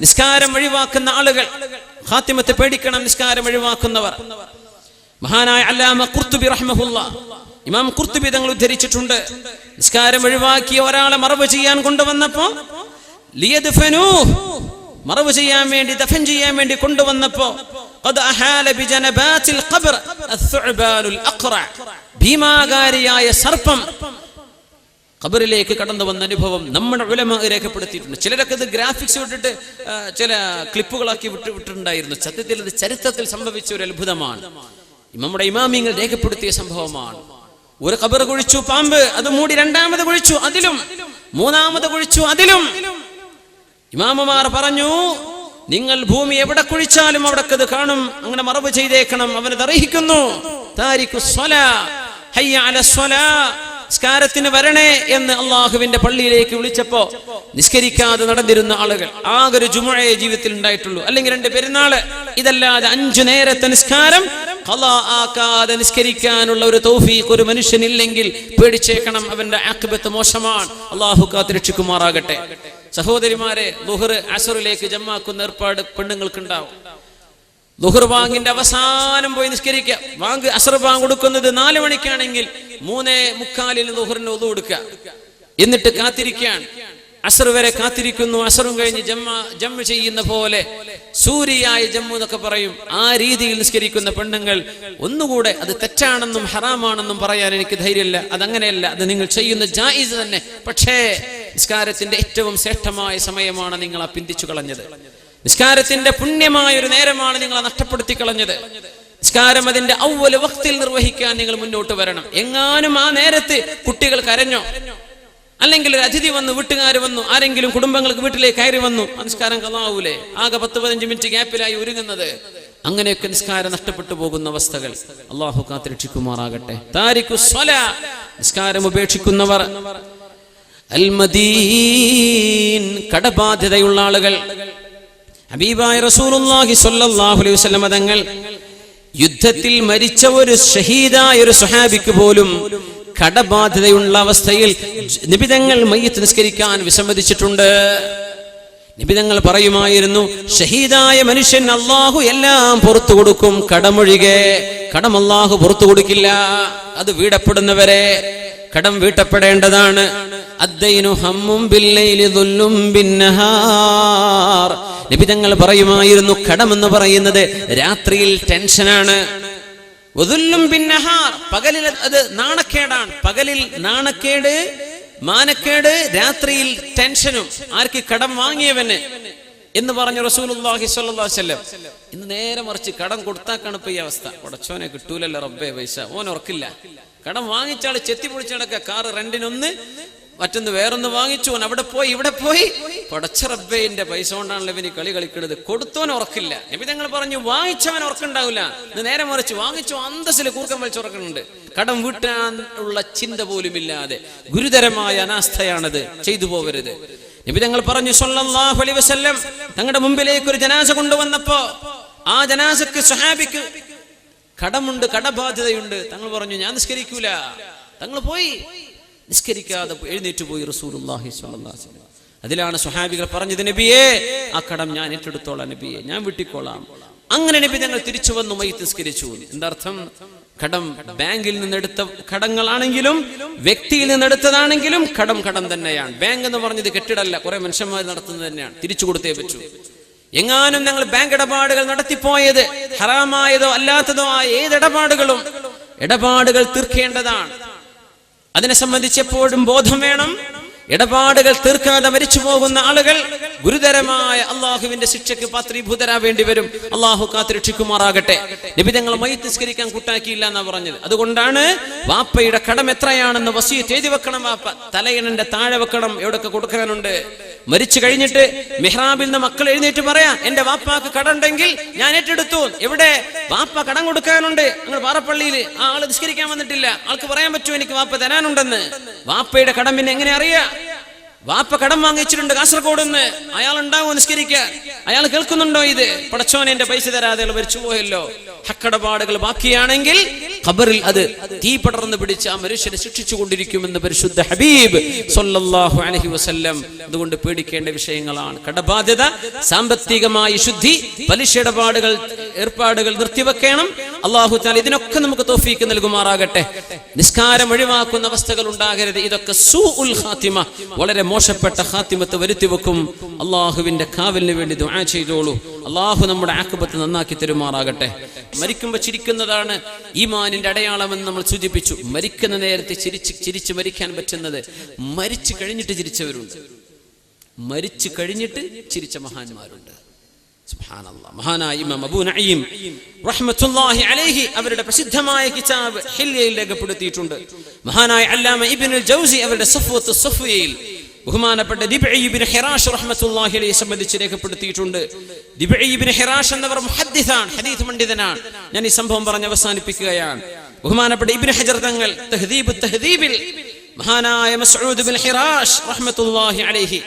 നിസ്കാരം ഒഴിവാക്കുന്ന ആളുകൾ. ഹാത്തിമത്തെ പേടിക്കണം നിസ്കാരം ഒഴിവാക്കുന്നവർ. മഹാനായ അല്ലാമ കുർത്തുബി റഹ്മഹുല്ല. ഇമാം കുർത്തുബി തങ്ങൾ ഉദ്ധരിച്ചിട്ടുണ്ട്. നിസ്കാരം ഒഴിവാക്കിയ ഒരാളെ മറവ് ചെയ്യാൻ കൊണ്ടുവന്നപ്പോ മറവ് ചെയ്യാൻ വേണ്ടി ദഫൻ ചെയ്യാൻ വേണ്ടി കൊണ്ടുവന്നപ്പോ ഭീമാകാരിയായ സർപ്പം ഖബറിലേക്ക് കടന്നു വന്ന അനുഭവം നമ്മുടെ ഉലമ രേഖപ്പെടുത്തിയിട്ടുണ്ട്. ചിലരൊക്കെ ഇത് ഗ്രാഫിക്സ് വിട്ടിട്ട് ചില ക്ലിപ്പുകളാക്കി വിട്ട് വിട്ടിട്ടുണ്ടായിരുന്നു. സത്യത്തിൽ ഇത് ചരിത്രത്തിൽ സംഭവിച്ച ഒരു അത്ഭുതമാണ്. നമ്മുടെ ഇമാമിങ്ങൾ രേഖപ്പെടുത്തിയ സംഭവമാണ്. ഒരു ഖബർ കുഴിച്ചു പാമ്പ് അത് മൂടി രണ്ടാമത് കുഴിച്ചു അതിലും മൂന്നാമത് കുഴിച്ചു അതിലും. ഇമാമമാർ പറഞ്ഞു നിങ്ങൾ ഭൂമി എവിടെ കുഴിച്ചാലും അവിടെ അത് കാണും. അങ്ങനെ മറവ് ചെയ്തേക്കണം. അവനത് അറിയിക്കുന്നു താരിഖു സ്വല ഹയ്യ അല സ്വലാ. നിസ്കാരത്തിന് വരണേ എന്ന് അള്ളാഹുവിന്റെ പള്ളിയിലേക്ക് വിളിച്ചപ്പോ നിസ്കരിക്കാതെ നടന്നിരുന്ന ആളുകൾ ആകെ ഒരു ജുമഴയെ ജീവിതത്തിൽ ഉണ്ടായിട്ടുള്ളൂ. അല്ലെങ്കിൽ രണ്ട് പെരുന്നാൾ. ഇതല്ലാതെ അഞ്ചു നേരത്തെ നിസ്കാരം ആക്കാതെ നിസ്കരിക്കാനുള്ള ഒരു തൗഫീഖ് ഒരു മനുഷ്യനില്ലെങ്കിൽ പേടിച്ചേക്കണം. അവന്റെ ആക്ബത്ത് മോശമാണ്. അള്ളാഹു കാത്ത് രക്ഷിക്കുമാറാകട്ടെ. സഹോദരിമാരെ ലുഹർ അസറിലേക്ക് ജമ്മാക്കുന്ന ഏർപ്പാട് പെണ്ണുങ്ങൾക്കുണ്ടാവും. ലുഹർ വാങ്ങിന്റെ അവസാനം പോയി നിസ്കരിക്കുക വാങ്ക് അസർബാങ് കൊടുക്കുന്നത് നാല് മണിക്കാണെങ്കിൽ മൂന്നേ മുക്കാലിന് ദുഹറിന് ഒതു കൊടുക്കുക എന്നിട്ട് കാത്തിരിക്കുകയാണ് അസർ വരെ കാത്തിരിക്കുന്നു. അസറും കഴിഞ്ഞ് ജമ്മ ജമ്മു ചെയ്യുന്ന പോലെ സൂര്യയായ ജമ്മു എന്നൊക്കെ പറയും. ആ രീതിയിൽ നിസ്കരിക്കുന്ന പെണ്ണുങ്ങൾ ഒന്നുകൂടെ അത് തെറ്റാണെന്നും ഹറാമാണെന്നും പറയാൻ എനിക്ക് ധൈര്യമില്ല. അതങ്ങനെയല്ല. അത് നിങ്ങൾ ചെയ്യുന്ന ജായിസ് തന്നെ. പക്ഷേ നിസ്കാരത്തിന്റെ ഏറ്റവും ശ്രേഷ്ഠമായ സമയമാണ് നിങ്ങൾ ആ പിന്തിച്ചു കളഞ്ഞത്. നിസ്കാരത്തിന്റെ പുണ്യമായ ഒരു നേരമാണ് നിങ്ങളെ നഷ്ടപ്പെടുത്തി കളഞ്ഞത് നിസ്കാരം അതിന്റെ ഔവൽ വക്തിൽ നിർവഹിക്കാൻ നിങ്ങൾ മുന്നോട്ട് വരണം. എങ്ങാനും ആ നേരത്ത് കുട്ടികൾ കരഞ്ഞോ? അല്ലെങ്കിൽ ഒരു അതിഥി വന്നു വീട്ടുകാർ വന്നു ആരെങ്കിലും കുടുംബങ്ങൾക്ക് വീട്ടിലേക്ക് കയറി വന്നു നിസ്കാരം കഥാവൂലേ ആകെ പത്ത് പതിനഞ്ച് മിനിറ്റ് ഗ്യാപ്പിലായി ഒരുങ്ങുന്നത് അങ്ങനെയൊക്കെ നിസ്കാരം നഷ്ടപ്പെട്ടു പോകുന്ന അവസ്ഥകൾ അള്ളാഹു കാത്തിരക്ഷിക്കുമാറാകട്ടെ. താരിഖു സ്വല നിസ്കാരം ഉപേക്ഷിക്കുന്നവർ. അൽമദീൻ കടബാധ്യതയുള്ള ആളുകൾ. ഹബീബായ റസൂലുള്ളാഹി സ്വല്ലല്ലാഹു അലൈഹി വസല്ലം തങ്ങൾ യുദ്ധത്തിൽ മരിച്ച ഒരു ഷഹീദായ ഒരു സുഹാബിക്ക് പോലും കടബാധ്യതയുള്ള അവസ്ഥയിൽ നിബിതങ്ങൾ മയ്യത്ത് നിസ്കരിക്കാൻ വിസമ്മതിച്ചിട്ടുണ്ട്. നിബിതങ്ങൾ പറയുമായിരുന്നു ഷഹീദായ മനുഷ്യൻ അള്ളാഹു എല്ലാം പുറത്തു കൊടുക്കും കടമൊഴികെ കടം അള്ളാഹു പുറത്തു കൊടുക്കില്ല. അത് വീടപ്പെടുന്നവരെ കടം വീട്ടപ്പെടേണ്ടതാണ്. അദ്ദൈനു ഹമ്മും ബില്ലൈലി ബിന്നഹാർ നിബിതങ്ങൾ പറയുമായിരുന്നു കടമെന്ന് പറയുന്നത് രാത്രിയിൽ ടെൻഷനാണ്. ഒതുല്ലും ബിന്നഹാർ പകലിൽ അത് നാണക്കേടാണ്. പകലിൽ നാണക്കേട് മാനക്കേട് രാത്രിയിൽ ടെൻഷനും. ആർക്ക് കടം വാങ്ങിയവന് എന്ന് പറഞ്ഞു അലൈഹി വസല്ലം. ഇന്ന് നേരെ മറിച്ച് കടം കൊടുത്താക്കാണ് ഇപ്പൊ ഈ അവസ്ഥ. ഉടച്ചോനെ കിട്ടൂലല്ലോ റബ്ബേ പൈസ. ഓൻ ഉറക്കില്ല. കടം വാങ്ങിച്ചാൽ ചെത്തി പൊളിച്ചടക്ക കാറ് റെന്റിനൊന്ന് മറ്റൊന്ന് വേറൊന്ന് വാങ്ങിച്ചു. അവൻ അവിടെ പോയി ഇവിടെ പോയി. പടച്ച റബ്ബേന്റെ പൈസ കൊണ്ടാണല്ലോ ഇവന് കളി കളിക്കുന്നത് കൊടുത്തവൻ ഉറക്കില്ല. നബി ഞങ്ങൾ പറഞ്ഞു വാങ്ങിച്ചവൻ ഉറക്കുണ്ടാവില്ല നേരെ മറിച്ച് വാങ്ങിച്ചു അന്തസ്സിൽ കൂർക്കം വലിച്ച് ഉറക്കുന്നുണ്ട്. കടം വീട്ടാൻ ഉള്ള ചിന്ത പോലുമില്ലാതെ ഗുരുതരമായ അനാസ്ഥയാണത്. ചെയ്തു പോവരുത് നബി ഞങ്ങൾ പറഞ്ഞു സല്ലല്ലാഹു അലൈഹി വസല്ലം. തങ്ങളുടെ മുമ്പിലേക്ക് ഒരു ജനാസ കൊണ്ടുവന്നപ്പോ ആ ജനാസക്ക് സ്വഹാബിക്ക് കടമുണ്ട് കടബാധ്യതയുണ്ട്. തങ്ങൾ പറഞ്ഞു ഞാൻ നിസ്കരിക്കൂല. തങ്ങൾ പോയി. നിസ്കരിക്കാതെ എഴുന്നേറ്റ് പോയി അലൈഹി വസല്ലം. അതിലാണ് സുഹാബികൾ പറഞ്ഞത് നബിയെ ആ കടം ഞാൻ ഏറ്റെടുത്തോളാം നബിയെ ഞാൻ വിട്ടിക്കോളാം. അങ്ങനെ നബി ഞങ്ങൾ തിരിച്ചു വന്നു മൈ തിസ്കരിച്ചു എന്താർത്ഥം കടം ബാങ്കിൽ നിന്നെടുത്ത കടങ്ങളാണെങ്കിലും വ്യക്തിയിൽ നിന്നെടുത്തതാണെങ്കിലും കടം കടം തന്നെയാണ്. ബാങ്ക് എന്ന് പറഞ്ഞത് കെട്ടിടല്ല കുറെ മനുഷ്യന്മാർ നടത്തുന്നത് തന്നെയാണ്. തിരിച്ചു കൊടുത്തേ പറ്റൂ. എങ്ങാനും ഞങ്ങൾ ബാങ്ക് ഇടപാടുകൾ നടത്തിപ്പോയത് ഹറാമായതോ അല്ലാത്തതോ ആയ ഏത് ഇടപാടുകളും ഇടപാടുകൾ തീർക്കേണ്ടതാണ്. അതിനെ സംബന്ധിച്ച് എപ്പോഴും ബോധം വേണം. ഇടപാടുകൾ തീർക്കാതെ മരിച്ചു പോകുന്ന ആളുകൾ ഗുരുതരമായ അള്ളാഹുവിന്റെ ശിക്ഷയ്ക്ക് പാത്രീഭൂതരാവേണ്ടി വരും അള്ളാഹു കാത്തിരക്ഷിക്കുമാറാകട്ടെ. നിബിതങ്ങൾ തങ്ങൾ നിസ്കരിക്കാൻ കൂട്ടാക്കിയില്ല എന്നാ പറഞ്ഞത്. അതുകൊണ്ടാണ് വാപ്പയുടെ കടം എത്രയാണെന്ന് വസീത്ത് എഴുതി വെക്കണം വാപ്പ. തലയിണന്റെ താഴെ വെക്കണം എവിടെയൊക്കെ കൊടുക്കാനുണ്ട്? മരിച്ചു കഴിഞ്ഞിട്ട് മെഹ്റാബിൽ നിന്ന് മക്കൾ എഴുന്നേറ്റ് പറയാ എന്റെ വാപ്പാക്ക് കടമുണ്ടെങ്കിൽ ഞാൻ ഏറ്റെടുത്തു. എവിടെ? വാപ്പ കടം കൊടുക്കാനുണ്ട്. നിങ്ങൾ പാറപ്പള്ളിയിൽ ആ ആൾ നിസ്കരിക്കാൻ വന്നിട്ടില്ല. ആൾക്ക് പറയാൻ പറ്റുമോ? എനിക്ക് വാപ്പ തരാനുണ്ടെന്ന്. വാപ്പയുടെ കടം പിന്നെ എങ്ങനെ അറിയാ? വാപ്പ കടം വാങ്ങിച്ചിട്ടുണ്ട് കാസർഗോഡ് നിന്ന്. അയാൾ ഉണ്ടാവും നിസ്കരിക്കാൻ? അയാൾ കേൾക്കുന്നുണ്ടോ ഇത്? പടച്ചോനെ എന്റെ പൈസ തരാതെ മരിച്ചു പോയല്ലോ. ഹക്കടപാടുകൾ ബാക്കിയാണെങ്കിൽ ഖബറിൽ അത് തീ പടർന്ന് പിടിച്ച് ആ മനുഷ്യനെ ശിക്ഷിച്ചു കൊണ്ടിരിക്കുമെന്ന് പരിശുദ്ധ ഹബീബ് സല്ലല്ലാഹു അലൈഹി വസല്ലം അതുകൊണ്ട് പേടിക്കേണ്ട വിഷയങ്ങളാണ്. കടബാധ്യത സാമ്പത്തികമായ ശുദ്ധി പലിശ ഇടപാടുകൾ ഏർപ്പാടുകൾ നിർത്തിവെക്കണം. അള്ളാഹു താല ഇതിനൊക്കെ നമുക്ക് തോഫീക്ക് നൽകുമാറാകട്ടെ. നിസ്കാരം ഒഴിവാക്കുന്ന അവസ്ഥകൾ ഉണ്ടാകരുത്. ഇതൊക്കെ സൂ ഉൽ ഹാത്തിമ വളരെ മോശപ്പെട്ട ഹാത്തിമത്ത് വരുത്തി വെക്കും. അള്ളാഹുവിന്റെ കാവലിന് വേണ്ടി ദുആ ചെയ്തോളൂ. അള്ളാഹു നമ്മുടെ ആക്കുപത്ത് നന്നാക്കി തരുമാറാകട്ടെ. മരിക്കുമ്പോൾ ചിരിക്കുന്നതാണ് ഈമാനിന്റെ അടയാളമെന്ന് നമ്മൾ സൂചിപ്പിച്ചു. മരിക്കുന്ന നേരത്തെ ചിരിച്ച് ചിരിച്ച് മരിക്കാൻ പറ്റുന്നത് മരിച്ചു കഴിഞ്ഞിട്ട് ചിരിച്ചവരുണ്ട്. മരിച്ചു കഴിഞ്ഞിട്ട് ചിരിച്ച മഹാന്മാരുണ്ട്. അവരുടെ പ്രസിദ്ധമായ കിതാബ് ഹില്യയിൽ രേഖപ്പെടുത്തിയിട്ടുണ്ട്. മഹാനായ അല്ലാമ ഇബ്നുൽ ജൗസി അവരുടെ സഫ്വത്ത് സഫ്വയിൽ ബഹുമാനപ്പെട്ട ദിബ്ഇ ഇബ്നു ഹിറാഷ് റഹ്മത്തുല്ലാഹി അലൈഹി സംബന്ധിച്ച് രേഖപ്പെടുത്തിയിട്ടുണ്ട്. ദിബ്ഇ ഇബ്നു ഹിറാഷ് എന്നവർ മുഹദ്ദിസാണ് ഹദീസ് പണ്ഡിതനാണ്. ഞാൻ ഈ സംഭവം പറഞ്ഞ് അവസാനിപ്പിക്കുകയാണ്. ബഹുമാനപ്പെട്ട ഇബ്നു ഹജർ തങ്ങൾ തഹദീബ് തഹ്ദീബിൽ മഹാനായ മസ്ഊദ് ബിൻ ഹിറാഷ് റഹ്മത്തുല്ലാഹി അലൈഹി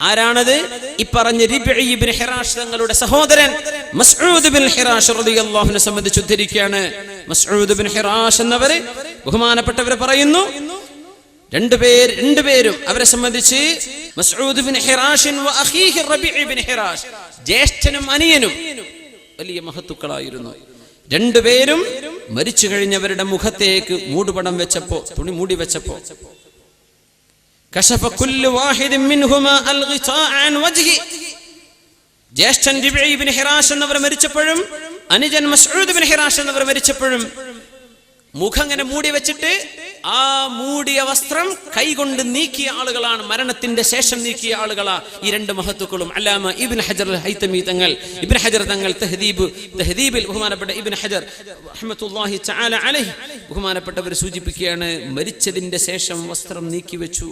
ആരാണത്? ഈ പറഞ്ഞ ഹിറാഷ് തങ്ങളുടെ സഹോദരൻ മസ്ഊദ് ബിൻ ഹിറാഷ് റളിയല്ലാഹുവിനെ സംബന്ധിച്ച് ഉദ്ധരിക്കുകയാണ്. മസ്ഊദ് ബിൻ ഹിറാഷ് എന്നവര് ബഹുമാനപ്പെട്ടവരെ പറയുന്നു രണ്ടുപേർ രണ്ടുപേരും അവരെ സംബന്ധിച്ച് മസ്ഊദ് ബിൻ ഹിറാഷിൻ വ അഖീഹി ഹിറാഷ് ജ്യേഷ്ഠനും അനിയനും വലിയ മഹത്തുക്കളായിരുന്നു. രണ്ടുപേരും മരിച്ചു കഴിഞ്ഞവരുടെ മുഖത്തേക്ക് മൂടുപടം വെച്ചപ്പോ തുണി മൂടി വെച്ചപ്പോ കശഫ കുല്ലു വാഹിദിൻ മിൻഹുമാ അൽഗിതാഅ അൻ വജ്ഹി. ജ്യേഷ്ഠൻ റിബഈ ഇബ്നു ഹിറാഷ് എന്നവർ മരിച്ചപ്പോഴും അനുജൻ മസ്ഊദ് ഇബ്നു ഹിറാഷ് എന്നവർ മരിച്ചപ്പോഴും മുഖം ഇങ്ങനെ മൂടി വെച്ചിട്ട് ആ മൂടിയ വസ്ത്രം കൈകൊണ്ട് നീക്കിയ ആളുകളാണ് മരണത്തിന്റെ ശേഷം നീക്കിയ ആളുകളാ ഈ രണ്ട് മഹത്തുക്കളും. അല്ലാമ ഇബിൻ ഹജർ ഹൈതമി തങ്ങൾ ഇബിൻ ഹജർ തങ്ങൾ തെഹദീബ് തെഹദീബിൽ ബഹുമാനപ്പെട്ട ഇബിൻ ഹജർ അഹമ്മത്തുല്ലാഹി ചാല അലഹി ബഹുമാനപ്പെട്ടവർ സൂചിപ്പിക്കുകയാണ് മരിച്ചതിന്റെ ശേഷം വസ്ത്രം നീക്കി വെച്ചു.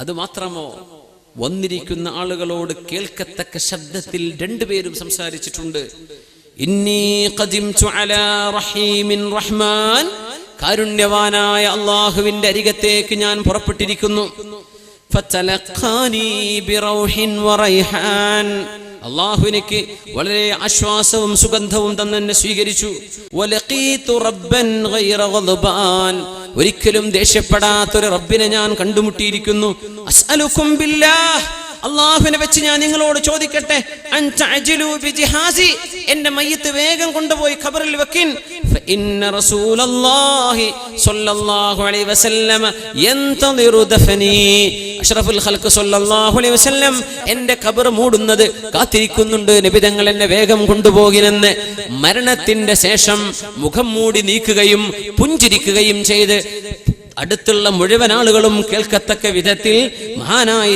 അത് മാത്രമോ? വന്നിരിക്കുന്ന ആളുകളോട് കേൾക്കത്തക്ക ശബ്ദത്തിൽ രണ്ടുപേരും സംസാരിച്ചിട്ടുണ്ട്. കാരുണ്യവാനായ അള്ളാഹുവിന്റെ അരികത്തേക്ക് ഞാൻ പുറപ്പെട്ടിരിക്കുന്നു. അള്ളാഹു വളരെ ആശ്വാസവും സുഗന്ധവും തന്നെ സ്വീകരിച്ചു. ഒരിക്കലും ദേഷ്യപ്പെടാത്തൊരു റബ്ബിനെ ഞാൻ കണ്ടുമുട്ടിയിരിക്കുന്നു. അസ്അലുക്കും അള്ളാഹുവിനെ വെച്ച് ഞാൻ നിങ്ങളോട് ചോദിക്കട്ടെ. എന്റെ മയ്യത്ത് വേഗം കൊണ്ടുപോയി ഖബറിൽ വെക്കിൻ. അഷ്റഫുൽ ഖൽക്ക് സല്ലല്ലാഹു അലൈഹി വസല്ലം എന്റെ ഖബർ മൂടുന്നത് കാത്തിരിക്കുന്നുണ്ട്. നബി തങ്ങൾ എന്നെ വേഗം കൊണ്ടുപോകിനെന്ന് മരണത്തിന്റെ ശേഷം മുഖം മൂടി നീക്കുകയും പുഞ്ചിരിക്കുകയും ചെയ്ത് അടുത്തുള്ള മുഴുവൻ ആളുകളും കേൾക്കത്തക്ക വിധത്തിൽ മഹാനായ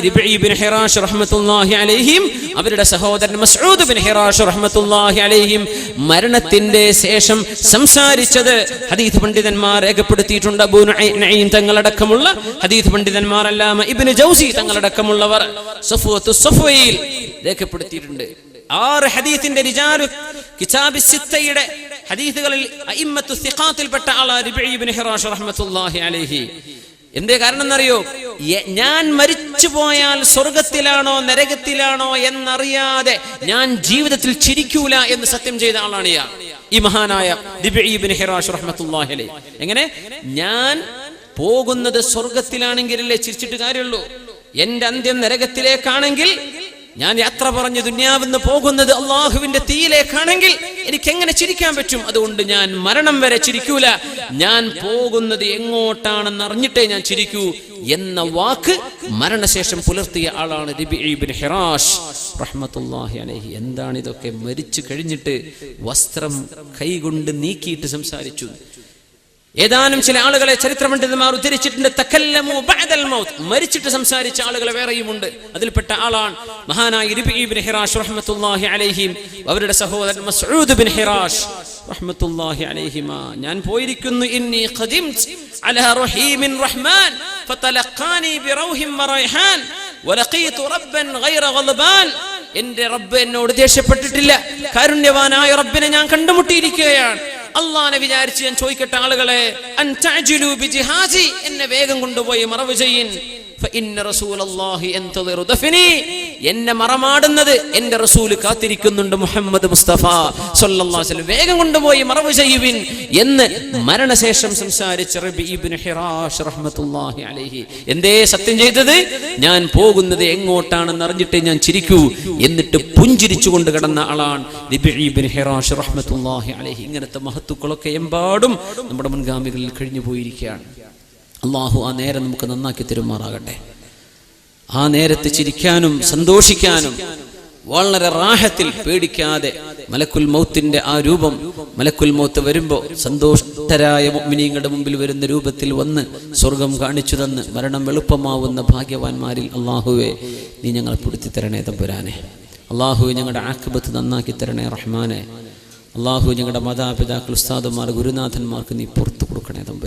ഹിറാഷ് റഹ്മത്തുള്ളാഹി അലൈഹിം അവരുടെ സഹോദരൻ മസ്ഊദ് ബിൻ ഹിറാഷ് റഹ്മത്തുള്ളാഹി അലൈഹിം മരണത്തിന്റെ ശേഷം സംസാരിച്ചത് ഹദീസ് പണ്ഡിതന്മാർ രേഖപ്പെടുത്തിയിട്ടുണ്ട്. അബൂ നഈം തങ്ങളടക്കമുള്ള ഹദീസ് പണ്ഡിതന്മാർ അല്ലാമ ഇബ്നു ജൗസി തങ്ങളടക്കമുള്ളവർ സഫ്വത്തു സഫയിൽ രേഖപ്പെടുത്തിയിട്ടുണ്ട്. ആറ് ഹദീസിന്റെ റിജാലു കിതാബി സിത്തയുടെ ഹദീസുകളിൽ സിഖാത്തിൽപ്പെട്ട അലൈഹി. എന്തേ കാരണം എന്നറിയോ ഞാൻ മരിച്ചു പോയാൽ സ്വർഗത്തിലാണോ നരകത്തിലാണോ എന്നറിയാതെ ഞാൻ ജീവിതത്തിൽ ചിരിക്കൂല എന്ന് സത്യം ചെയ്ത ആളാണ് ഇയാൾ. ഈ മഹാനായ ഇബ്നു ഹിറാഷ് റഹ്മത്തുള്ളാഹി അലൈഹി. എങ്ങനെ? ഞാൻ പോകുന്നത് സ്വർഗത്തിലാണെങ്കിലല്ലേ ചിരിച്ചിട്ട് കാര്യമുള്ളൂ. എന്റെ അന്ത്യം നരകത്തിലേക്കാണെങ്കിൽ ഞാൻ യാത്ര പറഞ്ഞ് ദുന്യാവിന്ന് പോകുന്നത് അള്ളാഹുവിന്റെ തീയിലേക്കാണെങ്കിൽ എനിക്ക് എങ്ങനെ ചിരിക്കാൻ പറ്റും? അതുകൊണ്ട് ഞാൻ മരണം വരെ ചിരിക്കൂല. ഞാൻ പോകുന്നത് എങ്ങോട്ടാണെന്ന് അറിഞ്ഞിട്ടേ ഞാൻ ചിരിക്കൂ എന്ന വാക്ക് മരണശേഷം പുലർത്തിയ ആളാണ് ഹിറാഷ്. എന്താണ് ഇതൊക്കെ മരിച്ചു കഴിഞ്ഞിട്ട് വസ്ത്രം കൈകൊണ്ട് നീക്കിയിട്ട് സംസാരിച്ചു? ഏതാനും ചില ആളുകളെ ചരിത്രപണ്ഡിതന്മാർ ഉദ്ധരിച്ചിട്ടുണ്ട് തക്കല്ലമു ബഅദൽ മൗത്ത്. മരിച്ചിട്ട് സംസാരിച്ച ആളുകൾ വേറെയുമുണ്ട്. അതിൽപ്പെട്ട ആളാണ് മഹാനായ റിബിഇ ഇബ്നു ഹിറാഷ് റഹ്മത്തുള്ളാഹി അലൈഹിം. അവരുടെ സഹോദരൻ മസ്ഊദ് ബിൻ ഹിറാഷ് റഹ്മത്തുള്ളാഹി അലൈഹിമ. ഞാൻ പോയിരിക്കുന്നു ഇന്നി ഖദിംത് അലാ റഹീമിൻ റഹ്മാൻ ഫതലഖാനി ബിറൗഹിൻ വറൈഹാൻ വലഖീതു റബ്ബൻ ഗൈറ ഗളബാൻ എന്റെ റബ്ബ് എന്നോട് ദേഷ്യപ്പെട്ടിട്ടില്ല. കാരുണ്യവാനായ റബ്ബിനെ ഞാൻ കണ്ടുമുട്ടിയിരിക്കുകയാണ്. അള്ളാനെ വിചാരിച്ച് ഞാൻ ചോദിക്കട്ടെ ആളുകളെ എന്നെ വേഗം കൊണ്ടുപോയി മറവ് ചെയ്യിൻ എന്നെ മറമാടുന്നത് എന്റെ റസൂൽ കാത്തിരിക്കുന്നുണ്ട് മുഹമ്മദ് മുസ്തഫ സൊല്ലാസ്ലം വേഗം കൊണ്ടുപോയി മറവ് ചെയ്യുവിൻ എന്ന് മരണശേഷം സംസാരിച്ച എന്തേ സത്യം ചെയ്തത്? ഞാൻ പോകുന്നത് എങ്ങോട്ടാണെന്ന് അറിഞ്ഞിട്ട് ഞാൻ ചിരിക്കൂ എന്നിട്ട് പുഞ്ചിരിച്ചുകൊണ്ട് കിടന്ന ആളാണ് ഇങ്ങനത്തെ മഹത്തുക്കളൊക്കെ എമ്പാടും നമ്മുടെ മുൻഗാമികളിൽ കഴിഞ്ഞു പോയിരിക്കുകയാണ് അള്ളാഹു ആ നേരം നമുക്ക് നന്നാക്കി തരുമാറാകട്ടെ. ആ നേരത്ത് ചിരിക്കാനും സന്തോഷിക്കാനും വളരെ റാഹത്തിൽ പേടിക്കാതെ മലക്കുൽ മൗത്തിന്റെ ആ രൂപം മലക്കുൽ മൗത്ത് വരുമ്പോൾ സന്തോഷരായ മുഅ്മിനീങ്ങളുടെ മുമ്പിൽ വരുന്ന രൂപത്തിൽ വന്ന് സ്വർഗം കാണിച്ചു തന്ന് മരണം എളുപ്പമാവുന്ന ഭാഗ്യവാന്മാരിൽ അള്ളാഹുവെ നീ ഞങ്ങളെ പിടുത്തി തരണേ തമ്പുരാനെ. അള്ളാഹുവെ ഞങ്ങളുടെ ആക്കിബത്ത് നന്നാക്കി തരണേ റഹ്മാനെ. അള്ളാഹു ഞങ്ങളുടെ മാതാപിതാക്കൾ ഉസ്താദുമാർ ഗുരുനാഥന്മാർക്ക് നീ പുറത്തു കൊടുക്കണേ തമ്പുരാനെ.